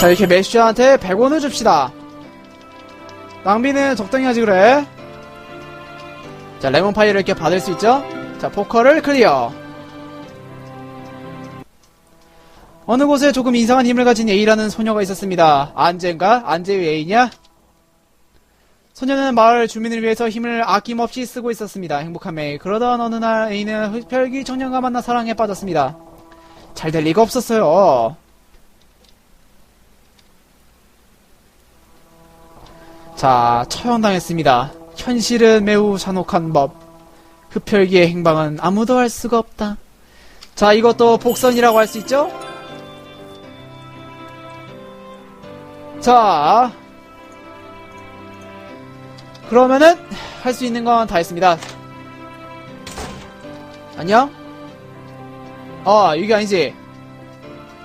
자, 이렇게 메쉬한테 100원을 줍시다. 낭비는 적당히 하지 그래. 자, 레몬파이를 이렇게 받을 수 있죠? 자, 포커를 클리어. 어느 곳에 조금 이상한 힘을 가진 A라는 소녀가 있었습니다. 안제인가? 안제의 A냐? 소녀는 마을 주민을 위해서 힘을 아낌없이 쓰고 있었습니다. 매일. 그러던 어느 날 A는 흡혈귀 청년과 만나 사랑에 빠졌습니다. 잘 될 리가 없었어요. 자, 처형당했습니다. 현실은 매우 잔혹한 법. 흡혈귀의 행방은 아무도 알 수가 없다. 자, 이것도 복선이라고 할 수 있죠? 자, 그러면은 할 수 있는 건 다 했습니다. 안녕? 어, 이게 아니지.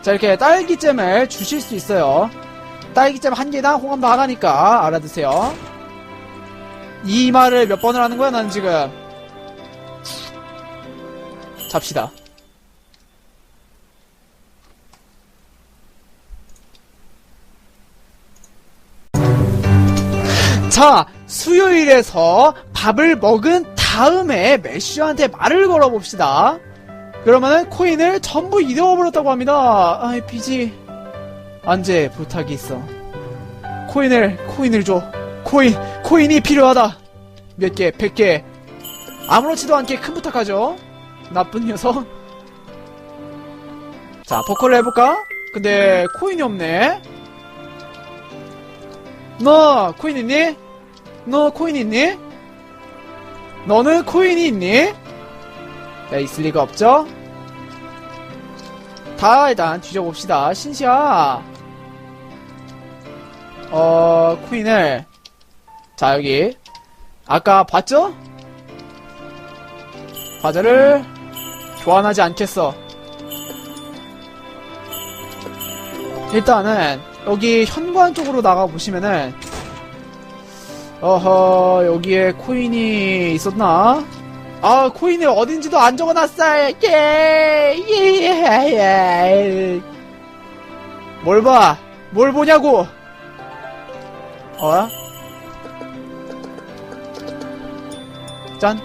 자, 이렇게 딸기잼을 주실 수 있어요. 딸기잼 한 개당 호감도 하나니까 알아두세요. 이 말을 몇 번을 하는 거야, 나는 지금. 잡시다. 자, 수요일에서 밥을 먹은 다음에 메쉬한테 말을 걸어봅시다. 그러면은 코인을 전부 잃어버렸다고 합니다. 아이, 비지. 안제 부탁이 있어. 코인을, 코인을 줘. 코인, 코인이 필요하다. 몇 개, 백 개. 아무렇지도 않게 큰 부탁하죠. 나쁜 녀석. 자, 포커를 해볼까? 근데, 코인이 없네. 너, 코인 있니? 너 코인 있니? 너는 코인이 있니? 야, 있을 리가 없죠? 다 일단 뒤져봅시다. 신시야. 어, 코인을. 자, 여기. 아까 봤죠? 과자를 교환하지 않겠어. 일단은, 여기 현관 쪽으로 나가 보시면은, 어허, 여기에 코인이 있었나? 아, 코인을 어딘지도 안 적어놨어. 예, 예, 예. 뭘 봐? 뭘 보냐고? 어? 짠.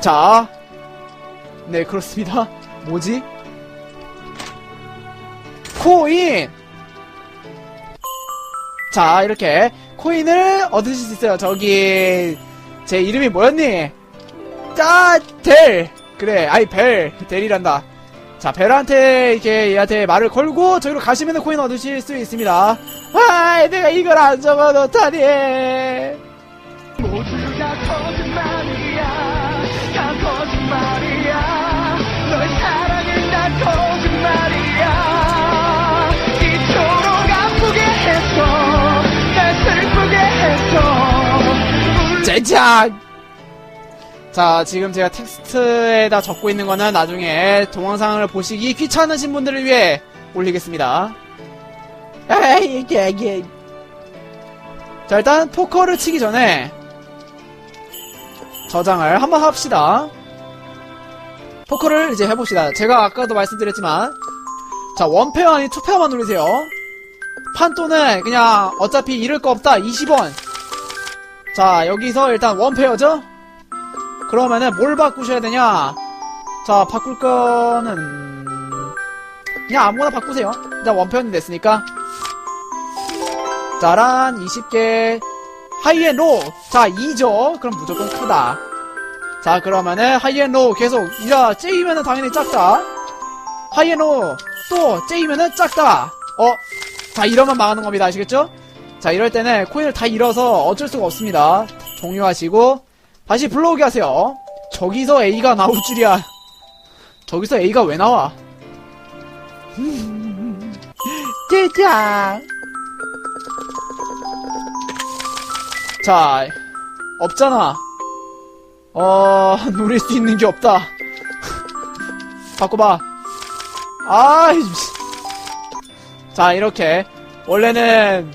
자. 네, 그렇습니다. 뭐지? 코인! 자, 이렇게 코인을 얻으실 수 있어요. 저기 제 이름이 뭐였니? 짜, 델. 그래, 아이 벨. 델이란다. 자, 벨한테 이렇게 얘한테 말을 걸고 저기로 가시면 코인 얻으실 수 있습니다. 아, 내가 이걸 안 적어놓다니. 모두 다 거짓말이야 다 거짓말이야 너의 사랑은 다 거짓말이야 이토록 아프게 했어 날 슬프게 했어 젠장! 자, 지금 제가 텍스트에다 적고 있는 거는 나중에 동영상을 보시기 귀찮으신 분들을 위해 올리겠습니다. 자, 일단 포커를 치기 전에 저장을 한번 합시다. 포커를 이제 해봅시다. 제가 아까도 말씀드렸지만 자, 원페어 아닌 투페어만 누르세요. 판또는 그냥 어차피 잃을 거 없다. 20원. 자, 여기서 일단 원페어죠? 그러면은 뭘 바꾸셔야 되냐? 자, 바꿀 거는 그냥 아무거나 바꾸세요. 일단 원페어는 됐으니까. 짜란 20개 하이앤로우 자 2죠 그럼 무조건 크다 자 그러면은 하이앤로우 계속 야 째이면은 당연히 작다 하이앤로우 또 째이면은 작다 어? 자 이러면 망하는 겁니다 아시겠죠? 자 이럴 때는 코인을 다 잃어서 어쩔 수가 없습니다 종료하시고 다시 불러오게 하세요 저기서 A가 나올 줄이야 저기서 A가 왜 나와 찌짱 자, 없잖아. 어, 누릴 수 있는 게 없다. 바꿔봐. 아이, 미친. 자, 이렇게. 원래는,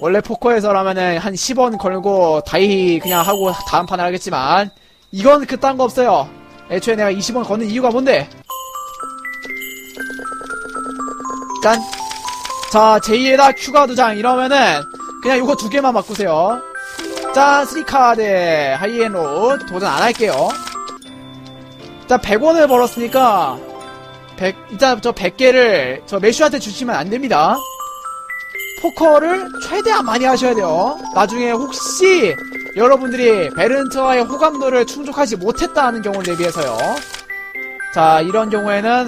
원래 포커에서라면은 한 10원 걸고 다이 그냥 하고 다음 판을 하겠지만, 이건 그딴 거 없어요. 애초에 내가 20원 거는 이유가 뭔데? 짠. 자, 제2에다 큐가 두장 이러면은 그냥 이거 두 개만 바꾸세요. 짠, 3카드 하이에노 도전 안 할게요. 일단 100원을 벌었으니까 100, 일단 저 100개를 저 매슈한테 주시면 안 됩니다. 포커를 최대한 많이 하셔야 돼요. 나중에 혹시 여러분들이 베른트와의 호감도를 충족하지 못했다 하는 경우를 대비해서요. 자, 이런 경우에는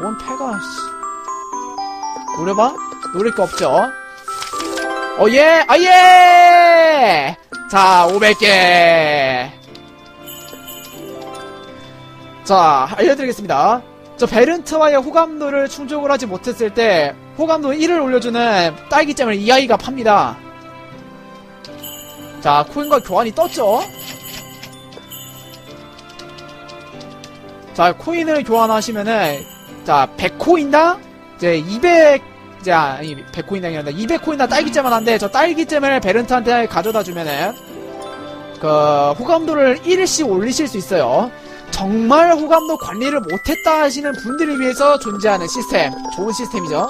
뭔 패가 씨. 노려봐? 노릴 거 없죠? 어, 예! 아, 예! 자, 500개. 자, 알려드리겠습니다. 저 베른트와의 호감도를 충족을 하지 못했을 때 호감도 1을 올려주는 딸기잼을 이 아이가 팝니다. 자, 코인과 교환이 떴죠? 자, 코인을 교환하시면은, 자, 100코인당, 이제 200, 이제, 아니, 100코인당이 아니라 200코인당 딸기잼을 하는데, 저 딸기잼을 베른트한테 가져다 주면은, 그, 호감도를 1씩 올리실 수 있어요. 정말 호감도 관리를 못했다 하시는 분들을 위해서 존재하는 시스템. 좋은 시스템이죠.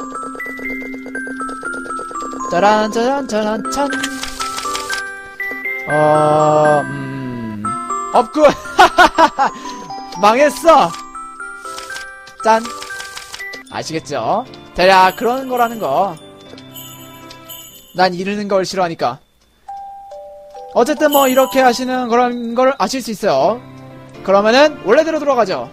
짜란, 짜란, 짜란, 짠. 어, 음, 업굿! 망했어! 짠! 아시겠죠? 대략 그런 거라는 거. 난 이르는 걸 싫어하니까. 어쨌든 뭐 이렇게 하시는 그런 걸 아실 수 있어요. 그러면은 원래대로 돌아가죠.